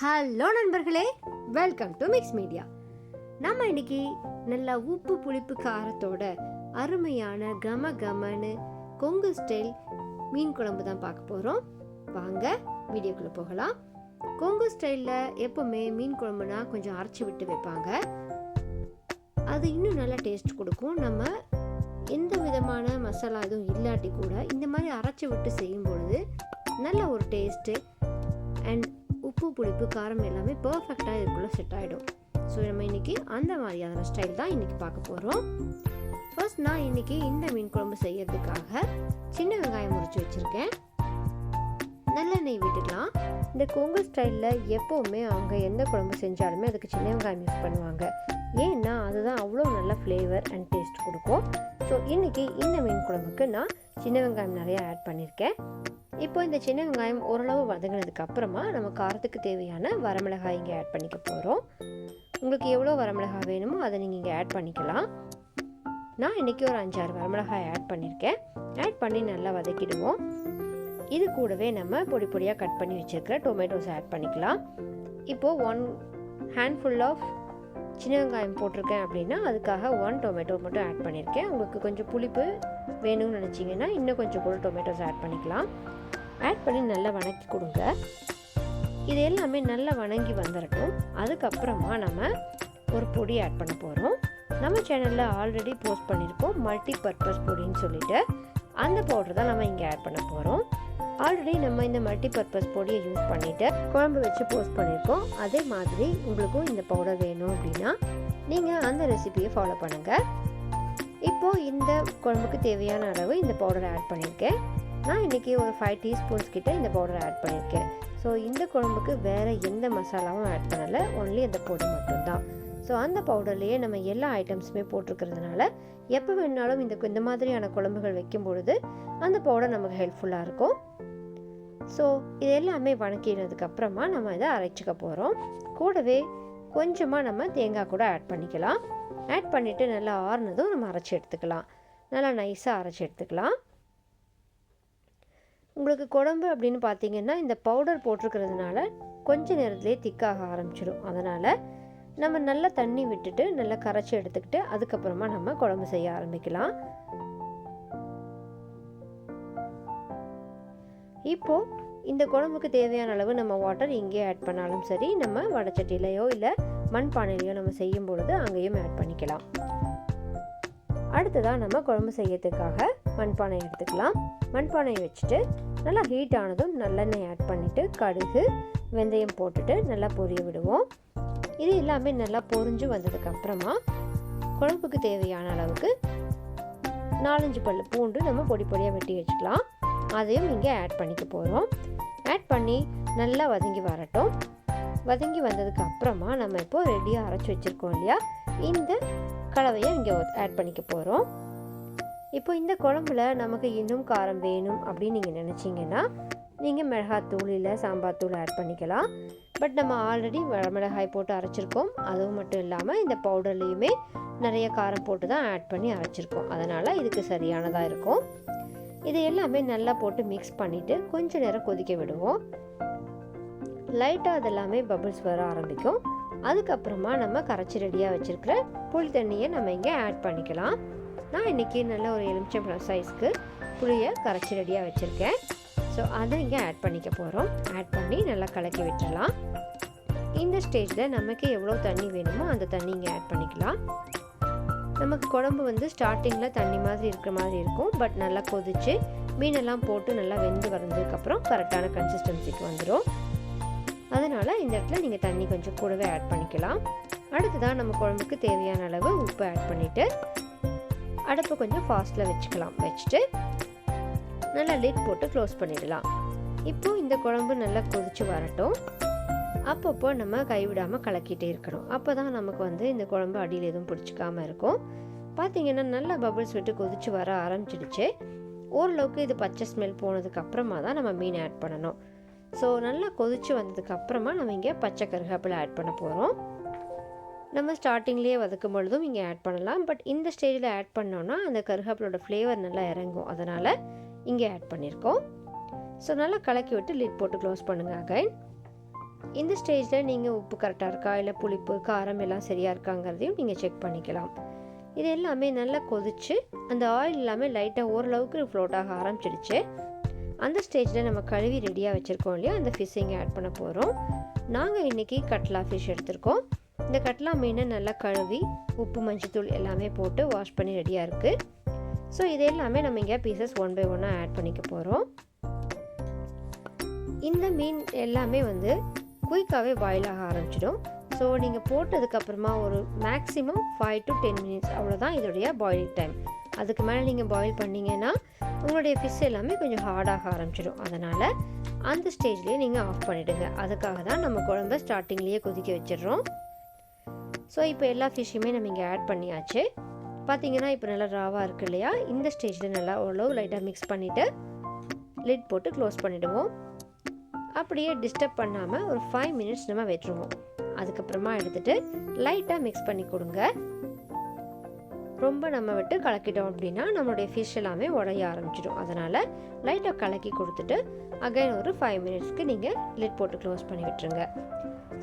Hello நண்பர்களே welcome to mix media நம்ம இன்னைக்கு நல்லா உப்பு புளிப்பு காரத்தோட அருமையான கம கமனு கொங்கு ஸ்டைல் மீன் குழம்பு தான் பார்க்க போகிறோம் வாங்க வீடியோக்குள்ளே போகலாம். கொங்கு ஸ்டைலில் எப்போவுமே மீன் குழம்புனா கொஞ்சம் அரைச்சி விட்டு வைப்பாங்க. அது இன்னும் நல்லா டேஸ்ட் கொடுக்கும். நம்ம எந்த விதமான மசாலா எதுவும் இல்லாட்டி கூட இந்த மாதிரி அரைச்சி விட்டு செய்யும் பொழுது நல்ல ஒரு டேஸ்ட்டு அண்ட் உப்பு புளிப்பு காரம் எல்லாமே பர்ஃபெக்டாக இதுக்குள்ளே செட் ஆகிடும் ஸோ நம்ம இன்றைக்கி அந்த மாதிரியான ஸ்டைல் தான் இன்றைக்கி பார்க்க போகிறோம் ஃபர்ஸ்ட் நான் இன்றைக்கி இந்த மீன் குழம்பு செய்யறதுக்காக சின்ன வெங்காயம் முறிச்சு வச்சுருக்கேன். நல்லெண்ணெய் விட்டுக்கலாம். இந்த கொங்கு ஸ்டைலில் எப்போவுமே அவங்க எந்த குழம்பு செஞ்சாலுமே அதுக்கு சின்ன வெங்காயம் யூஸ் பண்ணுவாங்க. ஏன்னா அதுதான் அவ்வளோ நல்ல ஃப்ளேவர் அண்ட் டேஸ்ட் கொடுக்கும். ஸோ இன்றைக்கி இந்த மீன் குழம்புக்கு நான் சின்ன வெங்காயம் நிறையா ஆட் பண்ணியிருக்கேன். இப்போ இந்த சின்ன வெங்காயம் ஓரளவு வதங்கினதுக்கு அப்புறமா நம்ம காரத்துக்கு தேவையான வரமிளகாய் இங்கே ஆட் பண்ணிக்க போகிறோம் உங்களுக்கு எவ்வளோ வரமிளகாய் வேணுமோ அதை நீங்கள் இங்கே ஆட் பண்ணிக்கலாம். நான் இன்றைக்கி ஒரு அஞ்சாறு வரமிளகாய் ஆட் பண்ணியிருக்கேன். ஆட் பண்ணி நல்லா வதக்கிடுவோம். இது கூடவே நம்ம பொடி பொடியாக கட் பண்ணி வச்சுருக்கிற டொமேட்டோஸ் ஆட் பண்ணிக்கலாம். இப்போது ஒன் ஹேண்ட்ஃபுல் ஆஃப் சின்ன வெங்காயம் போட்டிருக்கேன் அப்படின்னா அதுக்காக ஒன் டொமேட்டோ மட்டும் ஆட் பண்ணியிருக்கேன். உங்களுக்கு கொஞ்சம் புளிப்பு வேணும்னு நினச்சிங்கன்னா இன்னும் கொஞ்சம் கூட டொமேட்டோஸ் ஆட் பண்ணிக்கலாம். ஆட் பண்ணி நல்லா வணக்கி கொடுங்க. இது எல்லாமே நல்லா வணங்கி வந்துடட்டும் அதுக்கப்புறமா நம்ம ஒரு பொடி ஆட் பண்ண போகிறோம் நம்ம சேனலில் ஆல்ரெடி போஸ்ட் பண்ணியிருக்கோம் மல்டி பர்பஸ் பொடின்னு சொல்லிட்டு. அந்த பவுடர் தான் நம்ம இங்கே ஆட் பண்ண போகிறோம் ஆல்ரெடி நம்ம இந்த மல்டி பர்பஸ் பொடியை யூஸ் பண்ணிவிட்டு குழம்பு வச்சு போஸ்ட் பண்ணியிருக்கோம் அதே மாதிரி உங்களுக்கும் இந்த பவுடர் வேணும் அப்படின்னா நீங்கள் அந்த ரெசிபியை ஃபாலோ பண்ணுங்கள் இப்போது இந்த குழம்புக்கு தேவையான அளவு இந்த பவுடரை ஆட் பண்ணியிருக்கேன் நான் இன்றைக்கி ஒரு ஃபைவ் டீஸ்பூன்ஸ் கிட்டே இந்த பவுடரை ஆட் பண்ணியிருக்கேன் ஸோ இந்த குழம்புக்கு வேறு எந்த மசாலாவும் ஆட் பண்ணலை. ஒன்லி அந்த பொடி மட்டும்தான். ஸோ அந்த பவுடர்லேயே நம்ம எல்லா ஐட்டம்ஸுமே போட்டிருக்கிறதுனால எப்போ வேணாலும் இந்த இந்த மாதிரியான குழம்புகள் வைக்கும் பொழுது அந்த பவுடர் நமக்கு ஹெல்ப்ஃபுல்லாக இருக்கும். ஸோ இது எல்லாமே வணக்கினதுக்கப்புறமா நம்ம இதை அரைச்சிக்க போகிறோம் கூடவே கொஞ்சமாக நம்ம தேங்காய் கூட ஆட் பண்ணிக்கலாம். ஆட் பண்ணிவிட்டு நல்லா ஆறுனதும் நம்ம அரைச்சி எடுத்துக்கலாம். நல்லா நைஸாக அரைச்சி எடுத்துக்கலாம். உங்களுக்கு குழம்பு அப்படின்னு பார்த்தீங்கன்னா இந்த பவுடர் போட்டிருக்கிறதுனால கொஞ்ச நேரத்துலேயே திக்காக ஆரம்பிச்சிடும் அதனால் நம்ம நல்லா தண்ணி விட்டுட்டு நல்லா கரைச்சி எடுத்துக்கிட்டு அதுக்கப்புறமா நம்ம குழம்பு செய்ய ஆரம்பிக்கலாம். இப்போது இந்த குழம்புக்கு தேவையான அளவு நம்ம வாட்டர் இங்கே ஆட் பண்ணாலும் சரி நம்ம வடச்சட்டிலையோ இல்லை மண் பானையிலையோ நம்ம செய்யும் பொழுது அங்கேயும் ஆட் பண்ணிக்கலாம். அடுத்ததாக நம்ம குழம்பு செய்யறதுக்காக மண்பானை எடுத்துக்கலாம். மண்பானையை வச்சுட்டு நல்லா ஹீட் ஆனதும் நல்லெண்ணெய் ஆட் பண்ணிவிட்டு கடுகு வெந்தயம் போட்டுட்டு நல்லா பொரிய விடுவோம். இது எல்லாமே நல்லா பொரிஞ்சு வந்ததுக்கப்புறமா குழம்புக்கு தேவையான அளவுக்கு நாலஞ்சு பல் பூண்டு நம்ம பொடி பொடியாக வெட்டி வச்சுக்கலாம். அதையும் இங்கே ஆட் பண்ணிக்க போகிறோம் ஆட் பண்ணி நல்லா வதங்கி வரட்டும். வதங்கி வந்ததுக்கு அப்புறமா நம்ம இப்போ ரெடியாக அரைச்சி வச்சுருக்கோம் இல்லையா? இந்த கலவையை இங்கே ஆட் பண்ணிக்க போகிறோம் இப்போ இந்த குழம்புல நமக்கு இன்னும் காரம் வேணும் அப்படின்னு நீங்கள் நினச்சிங்கன்னா நீங்கள் மிளகாத்தூள் இல்லை சாம்பார் தூள் ஆட் பண்ணிக்கலாம். பட் நம்ம ஆல்ரெடி மிளகாய் போட்டு அரைச்சிருக்கோம். அதுவும் மட்டும் இல்லாமல் இந்த பவுடர்லேயுமே நிறைய காரம் போட்டு தான் ஆட் பண்ணி அரைச்சிருக்கோம். அதனால் இதுக்கு சரியானதாக இருக்கும். இது எல்லாமே நல்லா போட்டு மிக்ஸ் பண்ணிவிட்டு கொஞ்ச நேரம் கொதிக்க விடுவோம். லைட்டாக அதெல்லாமே பபிள்ஸ் வர ஆரம்பிக்கும். அதுக்கப்புறமா நம்ம கரைச்சி ரெடியாக வச்சுருக்கிற புளி தண்ணியை நம்ம இங்கே ஆட் பண்ணிக்கலாம். நான் இன்றைக்கி நல்ல ஒரு எலுமிச்சம்பழம் சைஸ்க்கு புளியை கரைச்சி ரெடியாக வச்சுருக்கேன். ஸோ அதை இங்கே ஆட் பண்ணிக்க போகிறோம் ஆட் பண்ணி நல்லா கலக்கி விட்டுடலாம். இந்த ஸ்டேஜில் நமக்கு எவ்வளோ தண்ணி வேணுமோ அந்த தண்ணி இங்கே ஆட் பண்ணிக்கலாம். நமக்கு குழம்பு வந்து ஸ்டார்டிங்கில் தண்ணி மாதிரி இருக்கிற மாதிரி இருக்கும். பட் நல்லா கொதித்து மீனெல்லாம் போட்டு நல்லா வெந்து வந்ததுக்கப்புறம் கரெக்டான கன்சிஸ்டன்சிக்கு வந்துடும் அதனால் இந்த இடத்துல நீங்கள் தண்ணி கொஞ்சம் கூடவே ஆட் பண்ணிக்கலாம். அடுத்ததான் நம்ம குழம்புக்கு தேவையான அளவு உப்பு ஆட் பண்ணிவிட்டு அடுப்பை கொஞ்சம் ஃபாஸ்ட்டில் வச்சுக்கலாம். வச்சுட்டு நல்லா லிட் போட்டு க்ளோஸ் பண்ணிடலாம். இப்போது இந்த குழம்பு நல்லா கொதித்து வரட்டும். அப்பப்போ நம்ம கைவிடாமல் கலக்கிட்டே இருக்கணும். அப்போ தான் நமக்கு வந்து இந்த குழம்பு அடியில் எதுவும் பிடிச்சிக்காமல் இருக்கும். பார்த்தீங்கன்னா நல்லா பபிள்ஸ் விட்டு கொதித்து வர ஆரம்பிச்சிடுச்சு. ஓரளவுக்கு இது பச்சை ஸ்மெல் போனதுக்கு அப்புறமா தான் நம்ம மீன் ஆட் பண்ணணும். ஸோ நல்லா கொதித்து வந்ததுக்கு அப்புறமா நம்ம இங்கே பச்சை கருகாப்பில் ஆட் பண்ண போகிறோம் நம்ம ஸ்டார்டிங்லேயே வதக்கும் பொழுதும் இங்கே ஆட் பண்ணலாம். பட் இந்த ஸ்டேஜில் ஆட் பண்ணோன்னா அந்த கருகாப்பிலோட ஃப்ளேவர் நல்லா இறங்கும். அதனால் இங்கே ஆட் பண்ணியிருக்கோம் ஸோ நல்லா கலக்கி விட்டு லிட் போட்டு க்ளோஸ் பண்ணுங்கள் அகைன் இந்த ஸ்டேஜில் நீங்கள் உப்பு கரெக்டாக இருக்கா? இல்லை புளிப்பு காரம் எல்லாம் சரியாக இருக்காங்கிறதையும் நீங்கள் செக் பண்ணிக்கலாம். இது எல்லாமே நல்லா கொதிச்சு அந்த ஆயில் எல்லாமே லைட்டாக ஓரளவுக்கு ஃப்ளோட் ஆக ஆரம்பிச்சிடுச்சு அந்த ஸ்டேஜில் நம்ம கழுவி ரெடியாக வச்சுருக்கோம் இல்லையா? அந்த ஃபிஷ்ஷிங் ஆட் பண்ண போகிறோம் நாங்கள் இன்றைக்கி கட்லா ஃபிஷ் எடுத்திருக்கோம். இந்த கட்லா மீனை நல்லா கழுவி உப்பு மஞ்சத்தூள் எல்லாமே போட்டு வாஷ் பண்ணி ரெடியாக இருக்குது ஸோ இது எல்லாமே நம்ம இங்கே பீசஸ் ஒன் பை ஒன்னாக ஆட் பண்ணிக்க போகிறோம் இந்த மீன் எல்லாமே வந்து குயிக்காகவே பாயில் ஆக ஆரம்பிச்சிடும். ஸோ நீங்கள் போட்டதுக்கப்புறமா ஒரு maximum five to ten minutes அவ்வளோதான் இதோடைய பாயிலிங் டைம் அதுக்கு மேலே நீங்கள் பாயில் பண்ணிங்கன்னா உங்களுடைய ஃபிஷ் எல்லாமே கொஞ்சம் ஹார்டாக ஆரம்பிச்சிடும். அதனால் அந்த ஸ்டேஜ்லேயே நீங்கள் ஆஃப் பண்ணிவிடுங்க அதுக்காக தான் நம்ம குழம்ப ஸ்டார்டிங்லேயே கொதிக்க வச்சிடுறோம். ஸோ இப்போ எல்லா ஃபிஷ்ஷுமே நம்ம இங்கே ஆட் பண்ணியாச்சு. பார்த்தீங்கன்னா இப்போ நல்லா ராவாக இருக்கு இல்லையா? இந்த ஸ்டேஜில் நல்லா ஓரளவு லைட்டாக மிக்ஸ் பண்ணிவிட்டு லிட் போட்டு க்ளோஸ் பண்ணிவிடுவோம் அப்படியே டிஸ்டர்ப் பண்ணாமல் ஒரு ஃபைவ் மினிட்ஸ் நம்ம விட்டுருவோம். அதுக்கப்புறமா எடுத்துகிட்டு லைட்டாக மிக்ஸ் பண்ணி கொடுங்க. ரொம்ப நம்ம விட்டு கலக்கிட்டோம் அப்படின்னா நம்மளுடைய ஃபிஷ் எல்லாமே உடைய ஆரம்பிச்சிடும். அதனால் லைட்டாக கலக்கி கொடுத்துட்டு அகைன் ஒரு ஃபைவ் மினிட்ஸ்க்கு நீங்கள் லிட் போட்டு க்ளோஸ் பண்ணி விட்டுருங்க.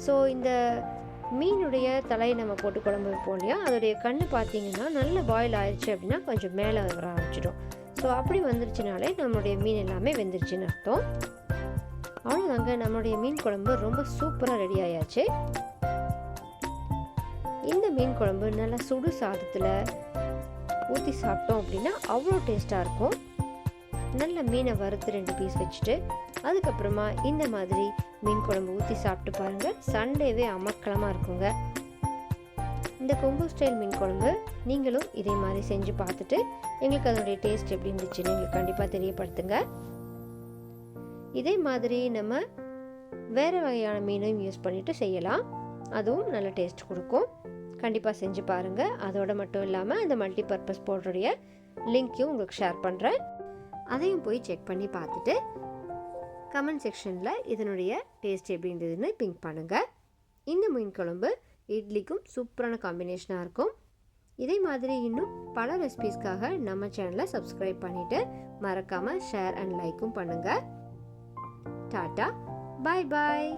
ஸோ இந்த மீனுடைய தலையை நம்ம போட்டு குழம்பு வைப்போம் இல்லையா? அதோடைய கண் பார்த்தீங்கன்னா நல்ல பாயில் ஆயிடுச்சு அப்படின்னா கொஞ்சம் மேலே வர ஆரம்பிச்சிடும். ஸோ அப்படி வந்துருச்சுனாலே நம்மளுடைய மீன் எல்லாமே வெந்துருச்சுன்னு அர்த்தம். அவ்வளோதாங்க நம்மளுடைய மீன் குழம்பு ரொம்ப சூப்பராக ரெடி ஆயாச்சு. இந்த மீன் குழம்பு நல்லா சுடு சாதத்தில் ஊற்றி சாப்பிட்டோம் அப்படின்னா அவ்வளோ டேஸ்ட்டாக இருக்கும். நல்ல மீனை வறுத்து ரெண்டு பீஸ் வச்சுட்டு அதுக்கப்புறமா இந்த மாதிரி மீன் குழம்பு ஊற்றி சாப்பிட்டு பாருங்கள் சண்டேவே அமர்க்கலமாக இருக்குங்க. இந்த கொங்கு ஸ்டைல் மீன் குழம்பு நீங்களும் இதே மாதிரி செஞ்சு பார்த்துட்டு எங்களுக்கு அதனுடைய டேஸ்ட் எப்படி இருந்துச்சுன்னு எங்களுக்கு கண்டிப்பாக தெரியப்படுத்துங்க. இதே மாதிரி நம்ம வேறு வகையான மீனையும் யூஸ் பண்ணிவிட்டு செய்யலாம். அதுவும் நல்ல டேஸ்ட் கொடுக்கும். கண்டிப்பாக செஞ்சு பாருங்கள் அதோட மட்டும் இல்லாமல் இந்த மல்டி பர்பஸ் போர்டுடைய லிங்க்கையும் உங்களுக்கு ஷேர் பண்ணுறேன் அதையும் போய் செக் பண்ணி பார்த்துட்டு கமெண்ட் செக்ஷனில் இதனுடைய டேஸ்ட் எப்படி இருந்ததுன்னு பிங்க் பண்ணுங்கள் இந்த மீன் குழம்பு இட்லிக்கும் சூப்பரான காம்பினேஷனாக இருக்கும். இதே மாதிரி இன்னும் பல ரெசிபீஸ்க்காக நம்ம சேனலை சப்ஸ்கிரைப் பண்ணிவிட்டு மறக்காமல் ஷேர் அண்ட் லைக்கும் பண்ணுங்கள் டாட்டா பாய் பாய்